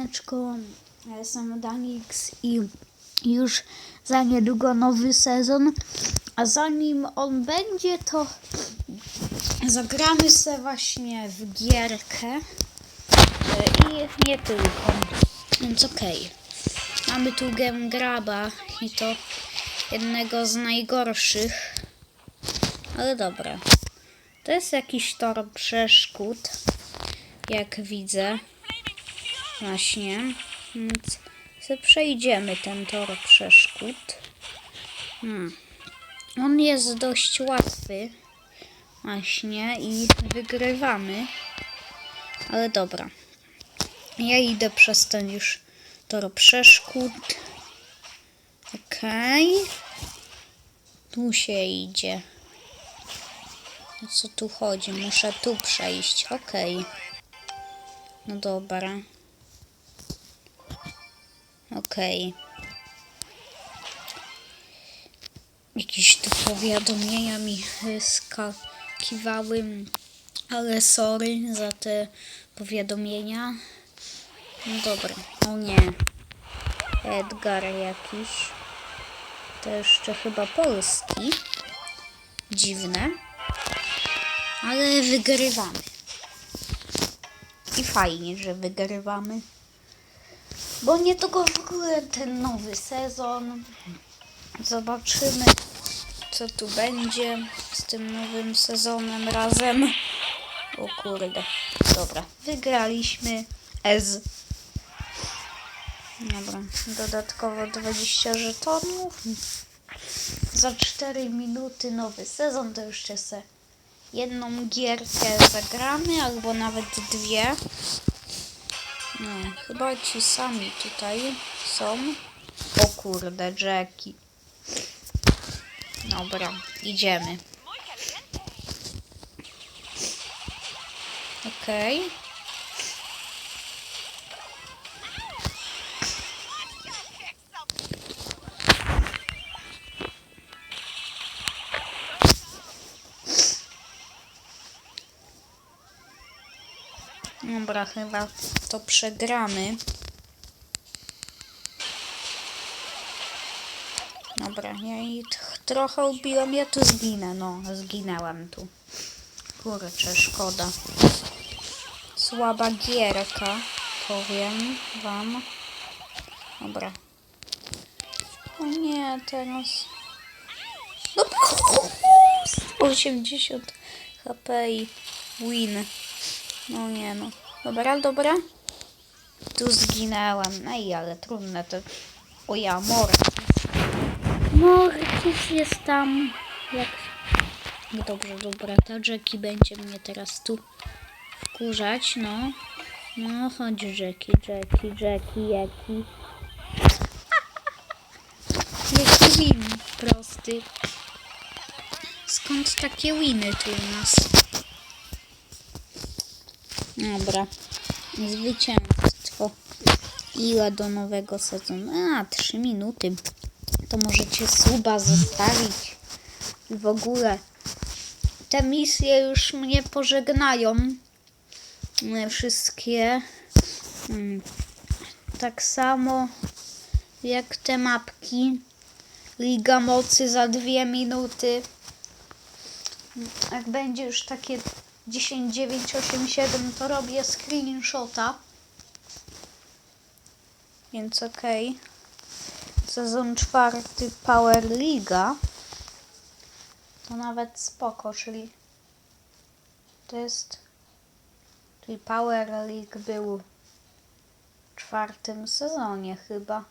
Siemaneczko, ja jestem Danix i już za niedługo nowy sezon, a zanim on będzie, to zagramy se właśnie w gierkę E, i nie tylko, więc okej. Mamy tu Game Graba i to jednego z najgorszych, ale dobra. To jest jakiś tor przeszkód, jak widzę. Właśnie. Więc przejdziemy ten tor przeszkód. Hmm. On jest dość łatwy. Właśnie i wygrywamy. Ale dobra. Ja idę przez ten już tor przeszkód. Okej. Tu się idzie. O co tu chodzi? Muszę tu przejść. Okej. No dobra. Okej. Jakieś tu powiadomienia mi skakiwały, ale sorry za te powiadomienia. No dobra. O nie. Edgar jakiś. To jeszcze chyba polski. Dziwne. Ale wygrywamy. I fajnie, że wygrywamy. Bo nie tylko w ogóle ten nowy sezon. Zobaczymy, co tu będzie z tym nowym sezonem razem. O kurde. Dobra, wygraliśmy S. Dobra, dodatkowo 20 żetonów. Za 4 minuty nowy sezon, to jeszcze se jedną gierkę zagramy, albo nawet dwie. No, chyba ci sami tutaj są. O kurde, Jackie. Dobra, idziemy. Okej. Dobra, chyba to przegramy. Dobra, ja i trochę ubiłam, ja tu zginę, no, zginęłam tu. Kurczę, szkoda. Słaba gierka, powiem wam. Dobra. O nie, teraz... No, 80 HP i win. No nie no. Dobra, dobra. Tu zginęłam. No i ale trudne to. O ja, Mortis. Mortis jest tam. Jak... No dobrze, dobra. Ta Jackie będzie mnie teraz tu wkurzać, no. No, chodź Jackie, Jackie, Jackie, jaki. Jaki win prosty. Skąd takie winy tu u nas? Dobra. Zwycięstwo. Ile do nowego sezonu? A, 3 minuty. To możecie suba zostawić. W ogóle te misje już mnie pożegnają. Mm, Wszystkie. Mm. Tak samo jak te mapki. Liga Mocy za dwie minuty. Jak będzie już takie 10, 9, 8, 7, to robię screenshota. Więc okej. Sezon czwarty Power Liga. To nawet spoko, czyli to jest. Czyli Power League był w czwartym sezonie chyba.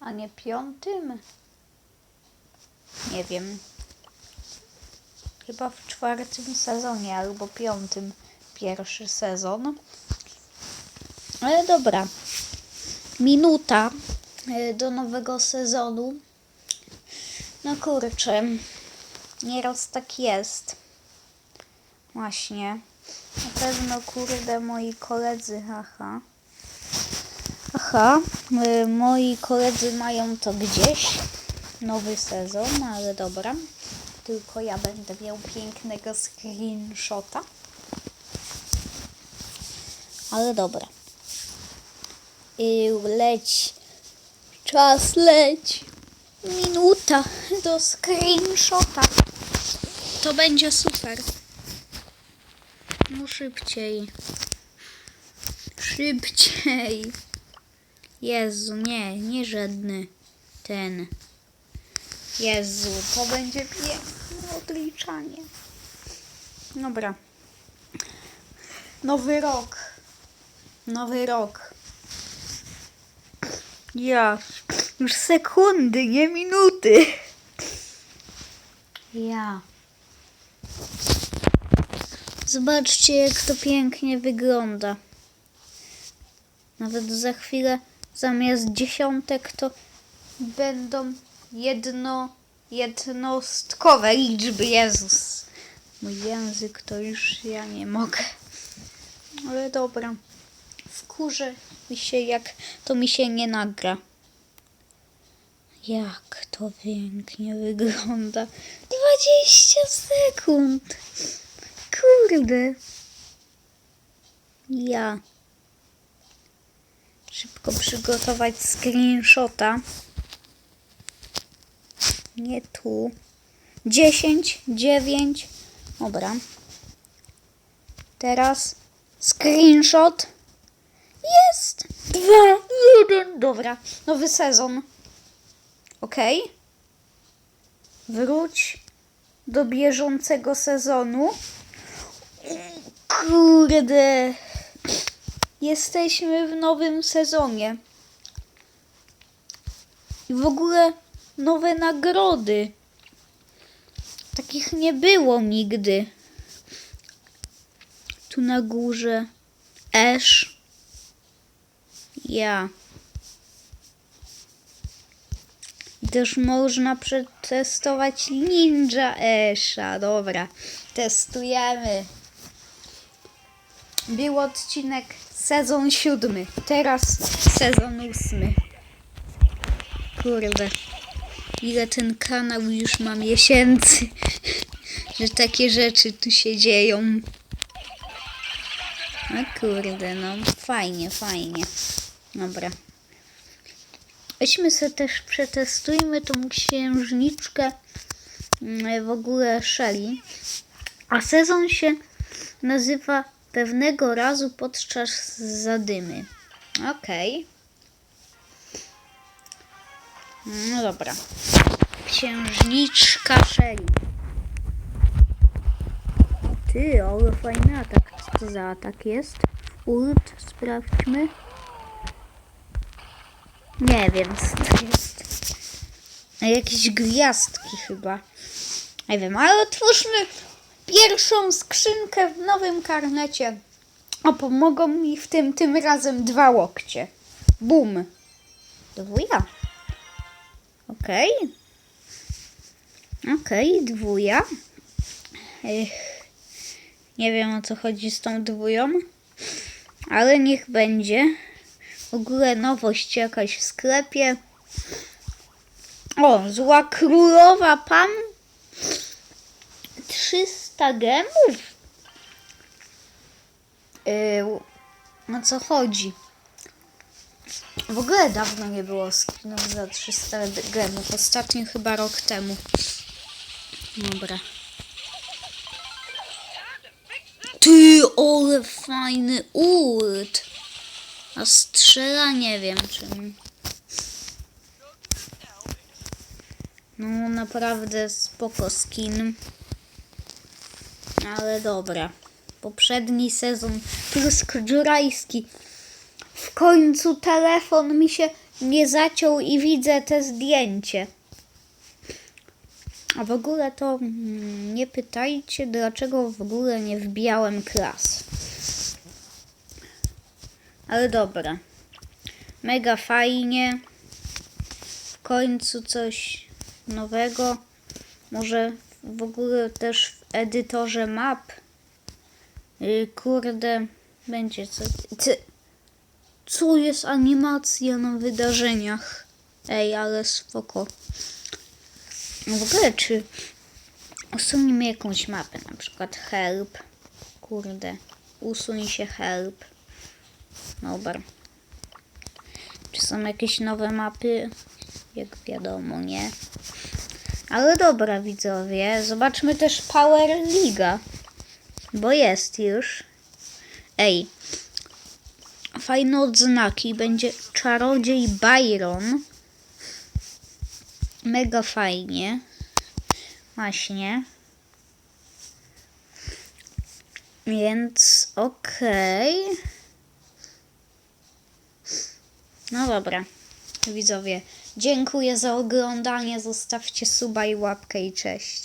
A nie piątym? Nie wiem. Chyba w czwartym sezonie albo piątym pierwszy sezon. Ale dobra. Minuta e, do nowego sezonu. No kurczę. Nieraz tak jest. Właśnie. Na pewno kurde moi koledzy, haha. Aha, e, moi koledzy mają to gdzieś. Nowy sezon, ale dobra. Tylko ja będę miał pięknego screenshota. Ale dobra. Yy, leć. Czas leć. Minuta do screenshota. To będzie super. No szybciej. Szybciej. Jezu, nie, nie żadny ten. Jezu, to będzie piękne odliczanie. Dobra. Nowy rok. Nowy rok. Ja. Już sekundy, nie minuty. Ja. Zobaczcie, jak to pięknie wygląda. Nawet za chwilę zamiast dziesiątek to będą jedno, jednostkowe liczby. Jezus. Mój język to już ja nie mogę. Ale dobra. Wkurzę mi się, jak to mi się nie nagra. Jak to pięknie wygląda. 20 sekund. Kurde. Ja. Szybko przygotować screenshota. Nie tu. 10, 9. Dobra. Teraz screenshot. Jest! Dwa, jeden. Dobra. Nowy sezon. Ok. Wróć do bieżącego sezonu. Kurde. Jesteśmy w nowym sezonie. I w ogóle nowe nagrody. Takich nie było nigdy. Tu na górze Ash. Ja. Też można przetestować Ninja Asha. Dobra, testujemy. Był odcinek sezon siódmy, teraz sezon ósmy. Kurde, ile ten kanał już ma miesięcy, że takie rzeczy tu się dzieją. No kurde, no fajnie, fajnie. Dobra. Weźmy sobie też przetestujmy tą księżniczkę mm, w ogóle Shelly. A sezon się nazywa pewnego razu podczas zadymy. Okej. No dobra. Księżniczka Shelly. Ty, ale fajny atak. Co to za atak jest? Ult, sprawdźmy. Nie wiem, co to jest. Jakieś gwiazdki chyba. Nie wiem, ale otwórzmy pierwszą skrzynkę w nowym karnecie. O, pomogą mi w tym tym razem dwa łokcie. Bum. Dwuja. Okej. Okej, dwuja. Ech. Nie wiem o co chodzi z tą dwują, ale niech będzie. W ogóle nowość jakaś w sklepie. O, zła królowa Pam. 300 gemów? Yy, o co chodzi? W ogóle dawno nie było skinów za 300 gemów. Ostatnio chyba rok temu. Dobra. Ty, ale fajny ult. A strzela nie wiem czym. No naprawdę spoko skin. Ale dobra. Poprzedni sezon Plusk Dziurajski. W końcu telefon mi się nie zaciął i widzę te zdjęcie. A w ogóle to mm, nie pytajcie, dlaczego w ogóle nie wbijałem klas. Ale dobra. Mega fajnie. W końcu coś nowego. Może w ogóle też w edytorze map. Yy, kurde, będzie coś. Co jest animacja na wydarzeniach? Ej, ale spoko. No w ogóle, czy usuniemy jakąś mapę, na przykład help. Kurde, usuń się help. Dobra. są jakieś nowe mapy? Jak wiadomo, nie. Ale dobra, widzowie. Zobaczmy też Power Liga. Bo jest już. Ej. Fajne odznaki. Będzie czarodziej Byron. Mega fajnie. Właśnie. Więc okej. No dobra. Widzowie, dziękuję za oglądanie. Zostawcie suba i łapkę i cześć.